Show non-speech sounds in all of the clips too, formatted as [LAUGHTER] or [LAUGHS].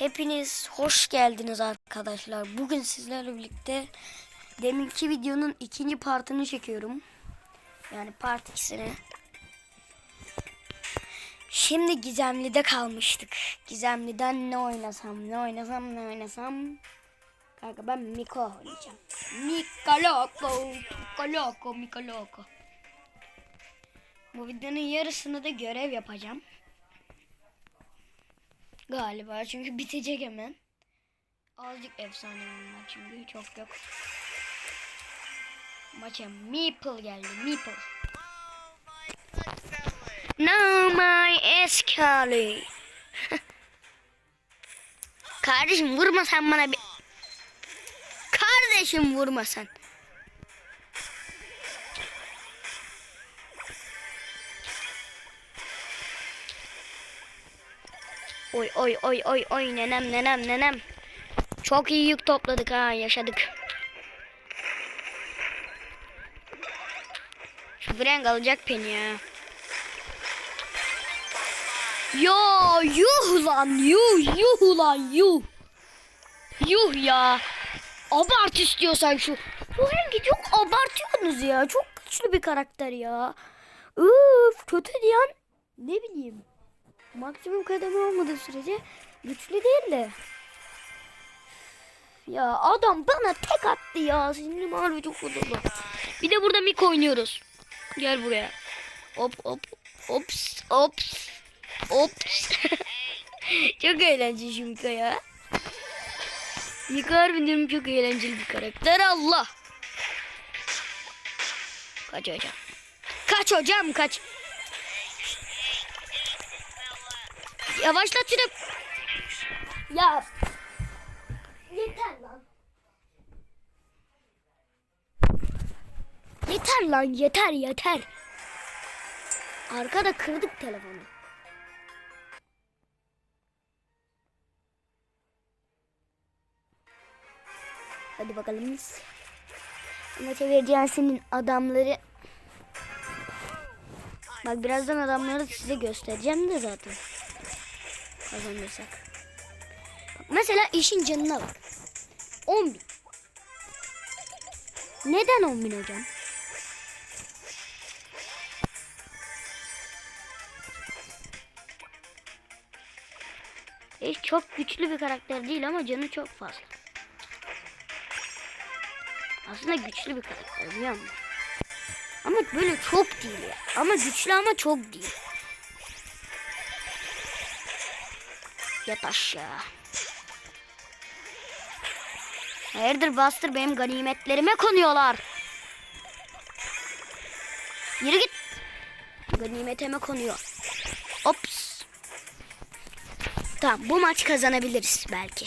Hepiniz hoş geldiniz arkadaşlar. Bugün sizlerle birlikte deminki videonun ikinci partını çekiyorum. Yani part ikisini. Şimdi Gizemli'de kalmıştık. Gizemli'den ne oynasam, ne oynasam, ne oynasam. Kanka ben Miko oynayacağım. Mika Loco, Mika Loco, Mika Loco. Bu videonun yarısını da görev yapacağım. Galiba çünkü bitecek hemen. Azıcık efsane var çünkü çok yok. Maça Meeple geldi. Meeple. No my escali. [LAUGHS] Kardeşim vurma sen bana bir. Kardeşim vurma sen. Oy oy oy oy oy nenem nenem nenem. Çok iyi yük topladık ha yaşadık. Şu Frank alacak beni ya. Yo yuh lan yuh yuh lan yuh. Yuh ya. Abart istiyorsan şu. Bu rengi çok abartıyorsunuz ya. Çok güçlü bir karakter ya. Üf kötü diyen ne bileyim. Maksimum kademe olmadığı sürece güçlü değil de. Ya adam bana tek attı ya. Sinirim harbi çok bozuldu. Bir de burada Mik oynuyoruz. Gel buraya. Hop hop. Ops ops. Ops. [LAUGHS] çok eğlenceli şu ya. Mika harbiden çok eğlenceli bir karakter. Allah. Kaç hocam. Kaç hocam kaç. Yavaşlat şunu. Ya. Yeter lan. Yeter lan yeter yeter. Arkada kırdık telefonu. Hadi bakalım. Maça vereceğin senin adamları. Bak birazdan adamları size göstereceğim de zaten kazanırsak. Bak mesela işin canına bak. 10 bin. Neden 10 bin hocam? E, çok güçlü bir karakter değil ama canı çok fazla. Aslında güçlü bir karakter biliyor musun? Ama böyle çok değil ya. Ama güçlü ama çok değil. Yat aşağı. Hayırdır Buster benim ganimetlerime konuyorlar. Yürü git. Ganimetime konuyor. Ops. Tamam bu maç kazanabiliriz belki.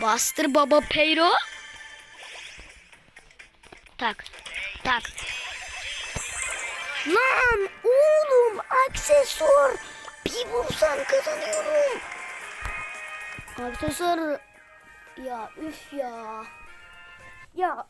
Buster Baba Peyro. Tak. Tak. Lan aksesuar. Bir vursam kazanıyorum. Aksesuar. Ya üf ya. Ya.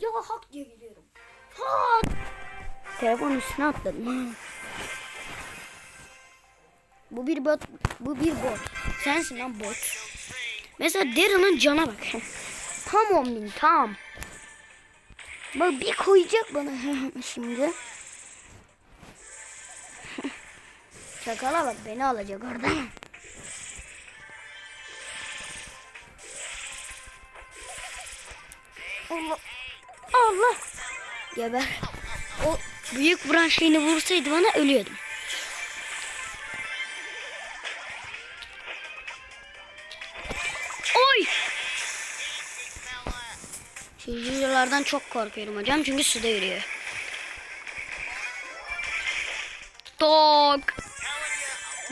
Ya hak diye geliyorum. Hak. Telefon üstüne atladım. [LAUGHS] Bu bir bot. Bu bir bot. Sensin lan bot. Mesela Daryl'ın cana bak. [LAUGHS] Tam 10 bin tam. Bak bir koyacak bana [LAUGHS] şimdi. Şakala bak beni alacak orada. Allah. Allah. Geber. O büyük vuran şeyini vursaydı bana ölüyordum. Oy! Çizgilerden çok korkuyorum hocam çünkü suda yürüyor. Tok.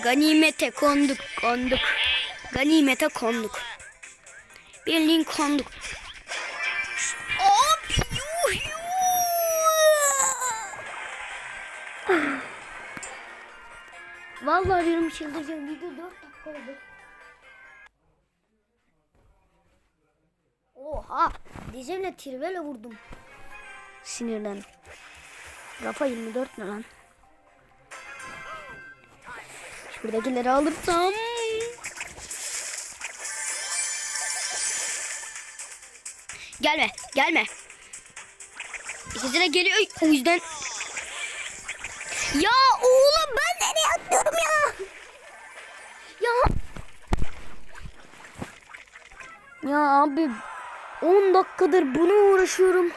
Ganimete konduk, konduk. Ganimete konduk. Birliğin konduk. Abi yuh yuh. Vallahi diyorum çıldıracağım. Video 4 dakika oldu. Oha! Dizimle tirvele vurdum. Sinirden. Rafa 24 ne lan? Şuradakileri alırsam. Gelme, gelme. İkisi geliyor. O yüzden ya oğlum ben nereye atlıyorum ya? Ya. Ya abi 10 dakikadır buna uğraşıyorum.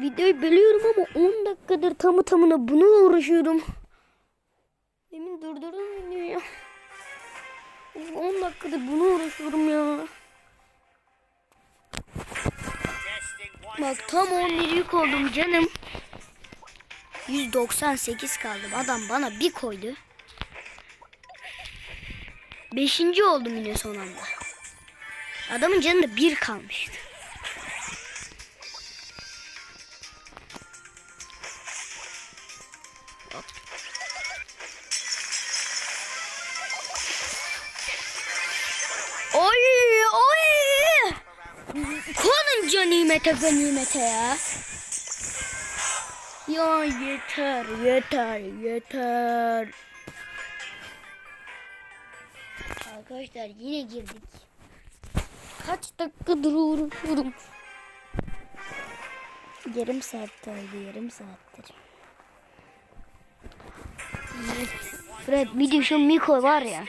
Videoyu bölüyorum ama 10 dakikadır tamı tamına buna uğraşıyorum. Demin durdurdum videoyu. Of, 10 dakikadır buna uğraşıyorum ya. Bak tam 11 yük oldum canım. 198 kaldım. Adam bana bir koydu. Beşinci oldum yine son anda. Adamın canında bir kalmıştı. Konunca nimete ya. Ya yeter yeter yeter. Arkadaşlar yine girdik. Kaç dakikadır uğraşıyorum. Yarım saat oldu yarım saattir. Fred bir de şu Miko var ya.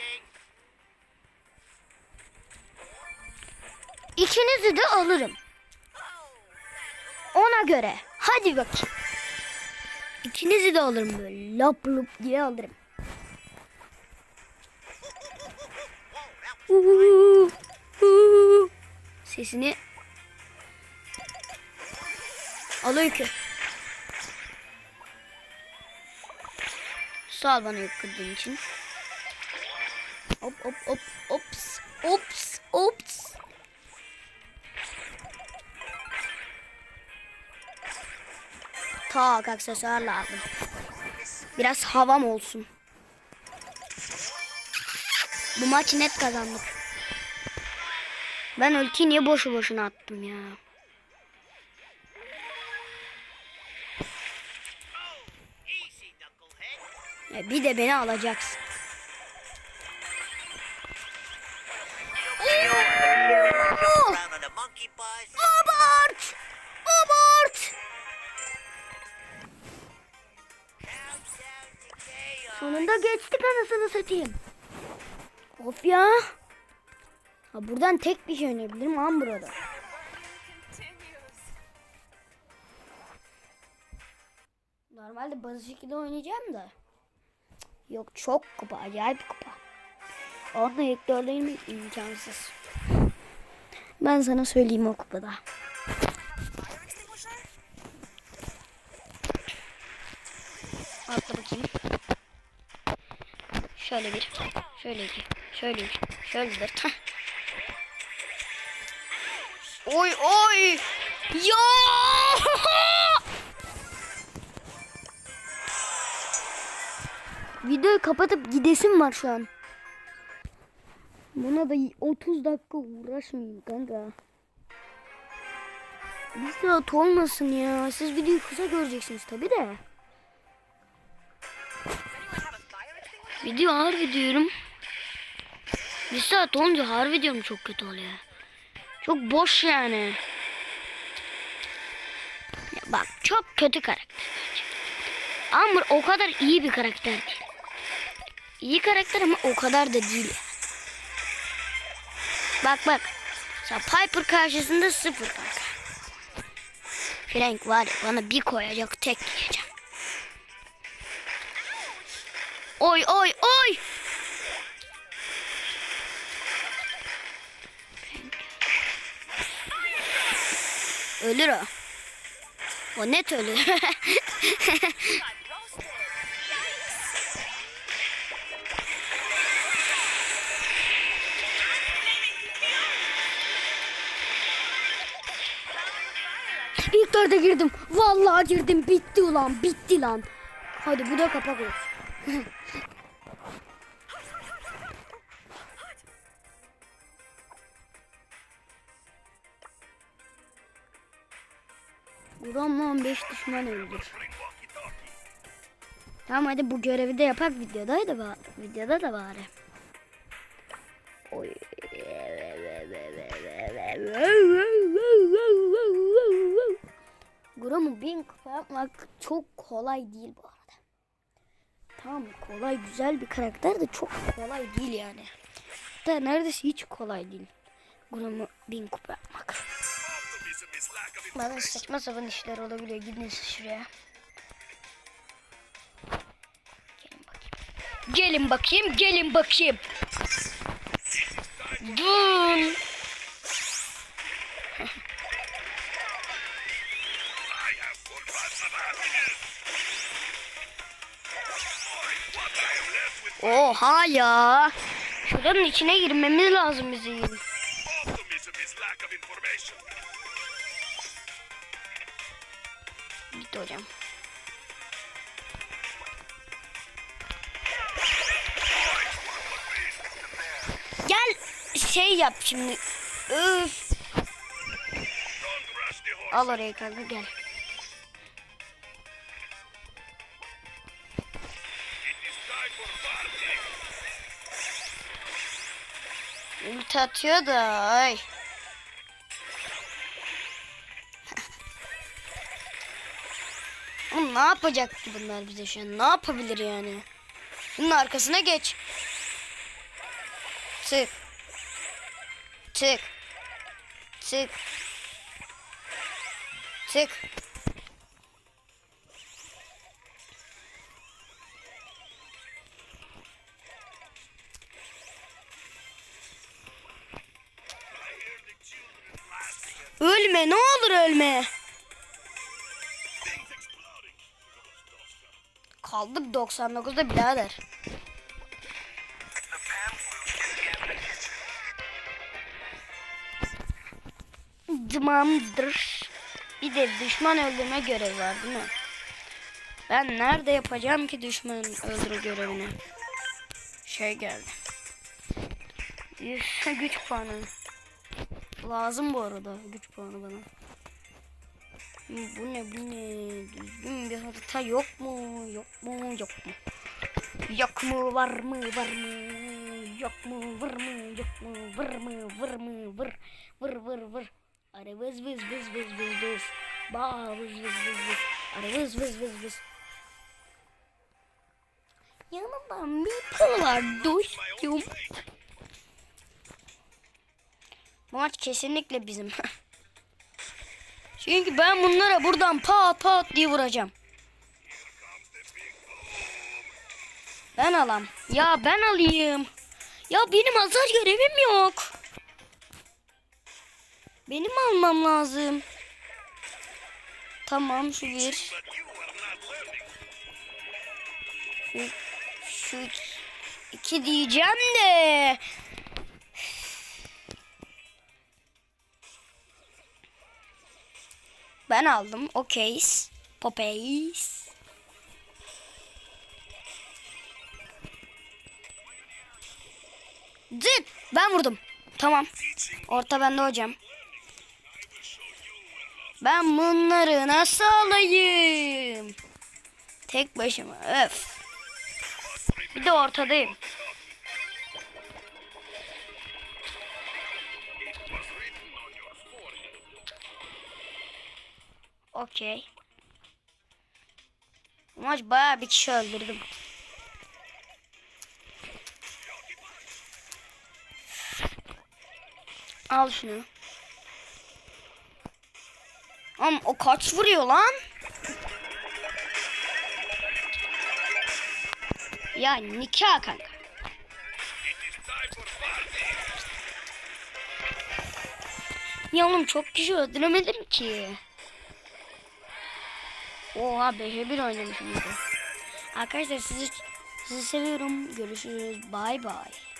İkinizi de alırım. Ona göre. Hadi bakayım. İkinizi de alırım böyle lap lup diye alırım. Uhu, uhu. Sesini al öykü. Sağ ol bana yükledığın için. Hop hop hop ops ops ops. Tak aksesuarla aldım. Biraz havam olsun. Bu maçı net kazandık. Ben ultiyi niye boşu boşuna attım ya? Ya bir de beni alacaksın. Sonunda geçtik anasını satayım. Of ya. Ha buradan tek bir şey oynayabilirim ama burada. Normalde basit şekilde oynayacağım da. Yok çok kupa, acayip kupa. Onunla ilk dörde inmek imkansız. Ben sana söyleyeyim o kupada. Atla bakayım. Şöyle bir, şöyle iki, şöyle üç, şöyle dört. Oy oy! Ya! [LAUGHS] Videoyu kapatıp gidesim var şu an. Buna da 30 dakika uğraşmayayım kanka. Saat olmasın ya. Siz videoyu kısa göreceksiniz tabi de. Video harbi diyorum. Bir saat olunca harbi diyorum çok kötü oluyor. Çok boş yani. Ya bak çok kötü karakter. Amber o kadar iyi bir karakter değil. İyi karakter ama o kadar da değil. Bak bak. Sen Piper karşısında sıfır kanka. Frank var ya bana bir koyacak tek yiyeceğim. Oy oy oy. Ölür o. O net ölür. [LAUGHS] İlk dörde girdim. Vallahi girdim. Bitti ulan. Bitti lan. Hadi bu da kapak olsun. [LAUGHS] Vuramam 5 düşman öldür. Tamam hadi bu görevi de yapak videoda da var. Videoda da bari. Oy. Gramı bin kupa yapmak çok kolay değil bu arada. Tamam kolay güzel bir karakter de çok kolay değil yani. Hatta neredeyse hiç kolay değil. Gramı bin kupa yapmak. Bazen saçma sapan işler olabiliyor. Gidin siz şuraya. Gelin bakayım. Gelin bakayım. Gelin bakayım. Dun. [LAUGHS] Oha ya. Şuranın içine girmemiz lazım bizim. Gitti hocam. Gel şey yap şimdi. Üf. Al oraya kanka gel. Ulti atıyor da ay. Oğlum ne yapacak ki bunlar bize şu an? Ne yapabilir yani? Bunun arkasına geç. Tık. Tık. Tık. Tık. Ölme ne olur ölme. Kaldık 99'da birader. Tamamdır. Bir de düşman öldürme görevi var değil mi? Ben nerede yapacağım ki düşman öldürme görevini? Şey geldi. Güç puanı. Lazım bu arada güç puanı bana. Bu ne bu ne? Düzgün bir harita yok mu? Yok mu? Yok mu? Yok mu? Var mı? Var mı? Yok mu? Var mı? Yok mu? Var mı? Var mı? Vır. Vır vır vır. Ara vız vız vız vız vız vız. Ba vız vız vız vız. Ara vız vız vız vız. Yanımda Meeple var dostum. Maç kesinlikle bizim. [LAUGHS] Çünkü ben bunlara buradan pat pat diye vuracağım. Ben alam. Ya ben alayım. Ya benim azar görevim yok. Benim almam lazım. Tamam şu bir. Şu, şu iki diyeceğim de. Ben aldım. Okeyiz. Popeyiz. Zıt. Ben vurdum. Tamam. Orta bende hocam. Ben bunları nasıl alayım? Tek başıma. Öf. Bir de ortadayım. Okey. Bu maç bayağı bir kişi öldürdüm. Al şunu. Ama o kaç vuruyor lan? Ya nikah kanka. Ya oğlum çok kişi öldüremedim ki. Oha 5'e 1 oynamışım. Arkadaşlar sizi, sizi seviyorum. Görüşürüz. Bay bay.